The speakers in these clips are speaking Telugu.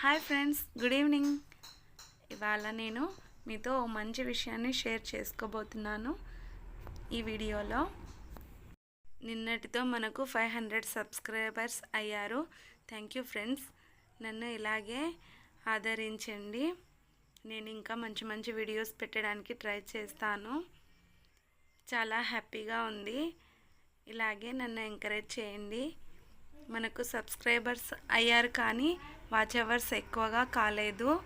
Hi friends good evening. ఇవాళ నేను మీతో ఓ మంచి విషయాన్ని షేర్ చేసుకోబోతున్నాను ఈ వీడియోలో. నిన్నటితో మనకు ఫైవ్ హండ్రెడ్ సబ్స్క్రైబర్స్ అయ్యారు. Thank you friends. నన్ను ఇలాగే ఆదరించండి. నేను ఇంకా మంచి మంచి వీడియోస్ పెట్టడానికి ట్రై చేస్తాను. చాలా హ్యాపీగా ఉంది. ఇలాగే నన్ను ఎంకరేజ్ చేయండి. మనకు సబ్స్క్రైబర్స్ అయ్యారు కానీ వాచ్ అవర్స్ ఎక్కువగా కాలేదు.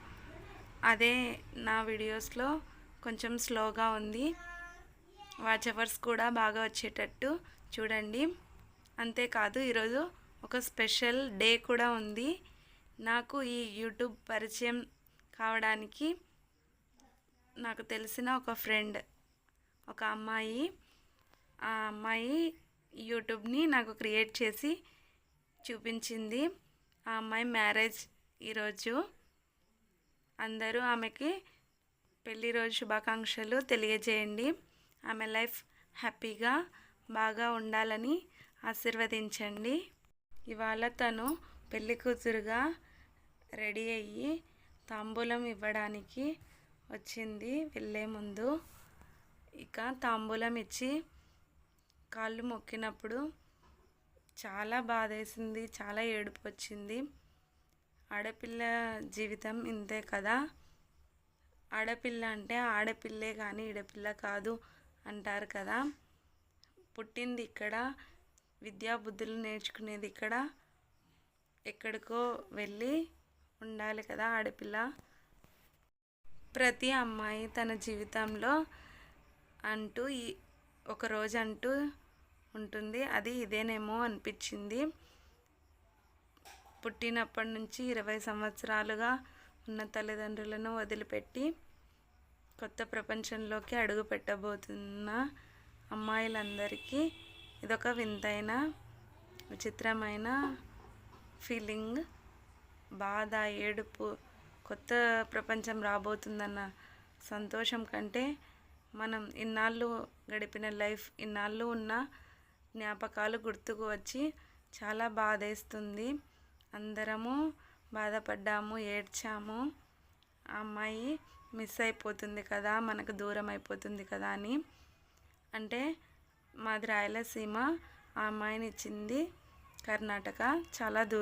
అదే నా వీడియోస్లో కొంచెం స్లోగా ఉంది. వాచ్ అవర్స్ కూడా బాగా వచ్చేటట్టు చూడండి. అంతేకాదు ఈరోజు ఒక స్పెషల్ డే కూడా ఉంది. నాకు ఈ యూట్యూబ్ పరిచయం కావడానికి నాకు తెలిసిన ఒక ఫ్రెండ్ ఒక అమ్మాయి. ఆ అమ్మాయి యూట్యూబ్ని నాకు క్రియేట్ చేసి చూపించింది. ఆ అమ్మాయి మ్యారేజ్ ఈరోజు. అందరూ ఆమెకి పెళ్ళి రోజు శుభాకాంక్షలు తెలియజేయండి. ఆమె లైఫ్ హ్యాపీగా బాగా ఉండాలని ఆశీర్వదించండి. ఇవాళ తను పెళ్ళి కూతురుగా రెడీ అయ్యి తాంబూలం ఇవ్వడానికి వచ్చింది. వెళ్ళే ముందు ఇక తాంబూలం ఇచ్చి కాళ్ళు మొక్కినప్పుడు చాలా బాధేసింది చాలా ఏడుపు వచ్చింది ఆడపిల్ల జీవితం ఇంతే కదా. ఆడపిల్ల అంటే ఆడపిల్లే కానీ ఈడపిల్ల కాదు అంటారు కదా. పుట్టింది ఇక్కడ విద్యా బుద్ధులు నేర్చుకునేది ఇక్కడ. ఎక్కడికో వెళ్ళి ఉండాలి కదా ఆడపిల్ల. ప్రతి అమ్మాయి తన జీవితంలో అంటూ ఈ ఒకరోజు అంటూ ఉంటుంది. అది ఇదేనేమో అనిపించింది. పుట్టినప్పటి నుంచి ఇరవై సంవత్సరాలుగా ఉన్న తల్లిదండ్రులను వదిలిపెట్టి కొత్త ప్రపంచంలోకి అడుగు పెట్టబోతున్న అమ్మాయిలందరికీ ఇదొక వింతైన విచిత్రమైన ఫీలింగ్. బాధ ఏడుపు కొత్త ప్రపంచం రాబోతుందన్న సంతోషం కంటే మనం ఇన్నాళ్ళు గడిపిన లైఫ్ ఇన్నాళ్ళు ఉన్న జ్ఞాపకాలు గుర్తుకు వచ్చి చాలా బాధేస్తుంది. అందరము బాధపడ్డాము ఏడ్చాము. ఆ అమ్మాయి మిస్ అయిపోతుంది కదా మనకు దూరం అయిపోతుంది కదా అని. అంటే మాది రాయలసీమ ఆ అమ్మాయిని ఇచ్చింది కర్ణాటక చాలా దూరం.